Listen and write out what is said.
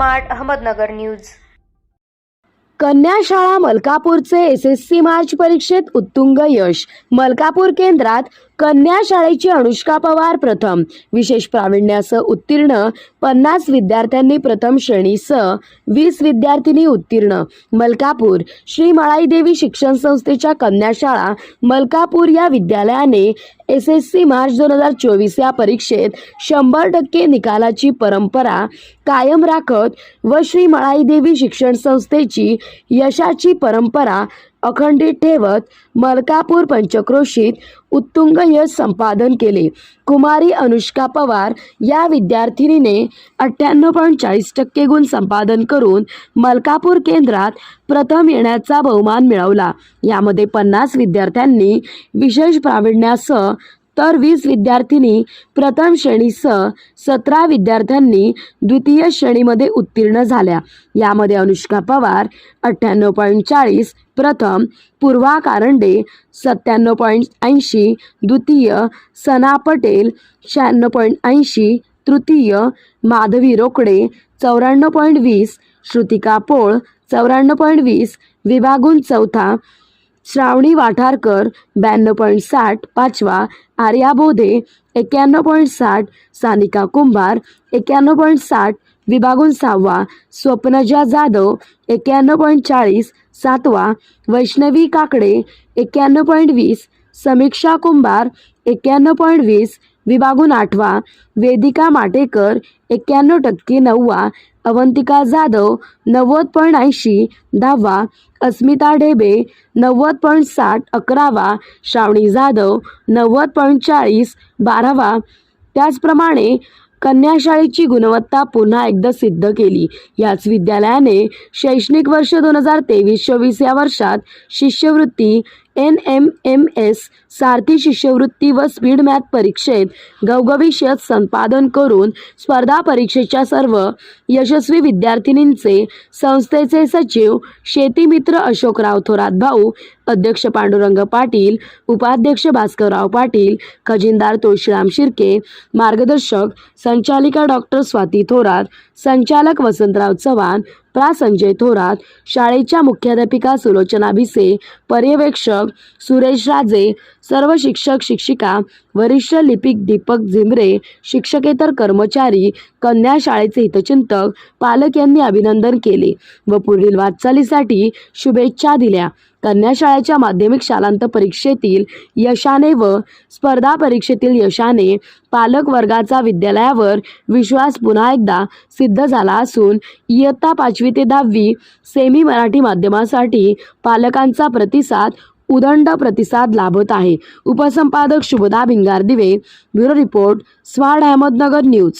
Smart Ahmednagar news. कन्या शाळा मलकापूरचे एस एस सी मार्च परीक्षेत उत्तुंग यश. मलकापूर केंद्रात कन्या शाळेची अनुष्का पवार प्रथम. विशेष प्रावीण्यासह उत्तीर्ण पन्नास विद्यार्थ्यांनी प्रथम श्रेणीसह वीस विद्यार्थिनी उत्तीर्ण. मलकापूर श्री मळाईदेवी शिक्षण संस्थेच्या कन्या शाळा मलकापूर या विद्यालयाने एस एस सी मार्च दोन हजार चोवीस या परीक्षेत शंभर टक्के निकालाची परंपरा कायम राखत व श्री मळाईदेवी शिक्षण संस्थेची यशाची परंपरा अखंडित ठेवत मलकापूर पंचक्रोशीत उत्तुंग यश संपादन केले. कुमारी अनुष्का पवार या विद्यार्थिनीने अठ्ठ्याण्णव पॉईंट चाळीस टक्के गुण संपादन करून मलकापूर केंद्रात प्रथम येण्याचा बहुमान मिळवला. यामध्ये पन्नास विद्यार्थ्यांनी विशेष प्रावीण्यासह तर वीस विद्यार्थिनी प्रथम श्रेणीसह सतरा विद्यार्थ्यांनी द्वितीय श्रेणीमध्ये उत्तीर्ण झाल्या. यामध्ये अनुष्का पवार अठ्ठ्याण्णव पॉईंट चाळीस प्रथम पूर्वा कारंडे सत्त्याण्णव पॉईंट ऐंशी द्वितीय सना पटेल शहाण्णव पॉईंट ऐंशी तृतीय माधवी रोकडे चौऱ्याण्णव पॉईंट वीस श्रुतिका पोळ चौऱ्याण्णव पॉईंट वीस विभागून चौथा श्रावणी वाठारकर ब्याण्णव पॉईंट साठ पाचवा आर्या बोधे एक्क्याण्णव पॉईंट साठ सानिका कुंभार एक्क्याण्णव पॉईंट साठ विभागून सहावा स्वप्नजा जाधव एक्क्याण्णव पॉईंट चाळीस सातवा वैष्णवी काकडे एक्क्याण्णव पॉईंट वीस समीक्षा कुंभार एक्क्याण्णव पॉईंट वीस विभागून आठवा वेदिका माटेकर एक्क्याण्णव टक्के नववा अवंतिका जाधव नव्वद पॉईंट ऐंशी दहावा अस्मिता ढेबे नव्वद पॉईंट साठ अकरावा श्रावणी जाधव नव्वद पॉईंट चाळीस बारावा. त्याचप्रमाणे कन्याशाळेची गुणवत्ता पुन्हा एकदा सिद्ध केली. याच विद्यालयाने शैक्षणिक वर्ष दोन हजार तेवीस चोवीस या वर्षात शिष्यवृत्ती N M M S Sarthi शिष्यवृत्ती व स्पीड मॅथ परीक्षेत गवगविष्यत संपादन करून स्पर्धा परीक्षेच्या सर्व यशस्वी विद्यार्थिनींचे संस्थेचे सचिव शेतीमित्र अशोकराव थोरात भाऊ अध्यक्ष पांडुरंग पाटील उपाध्यक्ष भास्करराव पाटील खजिनदार तुळशीराम शिर्के मार्गदर्शक संचालिका डॉक्टर स्वाती थोरात संचालक वसंतराव चव्हाण प्रा संजय थोरात शाळेच्या मुख्याध्यापिका सुलोचना भिसे पर्यवेक्षक सुरेश राजे सर्व शिक्षक शिक्षिका वरिष्ठ लिपिक दीपक झिमरे शिक्षकेतर कर्मचारी कन्या शाळेचे हितचिंतक पालक यांनी अभिनंदन केले व पुढील वाटचालीसाठी शुभेच्छा दिल्या. कन्या शाळेच्या माध्यमिक शालांत परीक्षेतील यशाने व स्पर्धा परीक्षेतील यशाने पालक वर्गाचा विद्यालयावर विश्वास पुन्हा एकदा सिद्ध झाला असून इयत्ता पाचवी ते दहावी सेमी मराठी माध्यमासाठी पालकांचा प्रतिसाद उदंड प्रतिसाद लाभत आहे. उपसंपादक Shubhada Bhingardive bureau report स्वाड अहमदनगर न्यूज.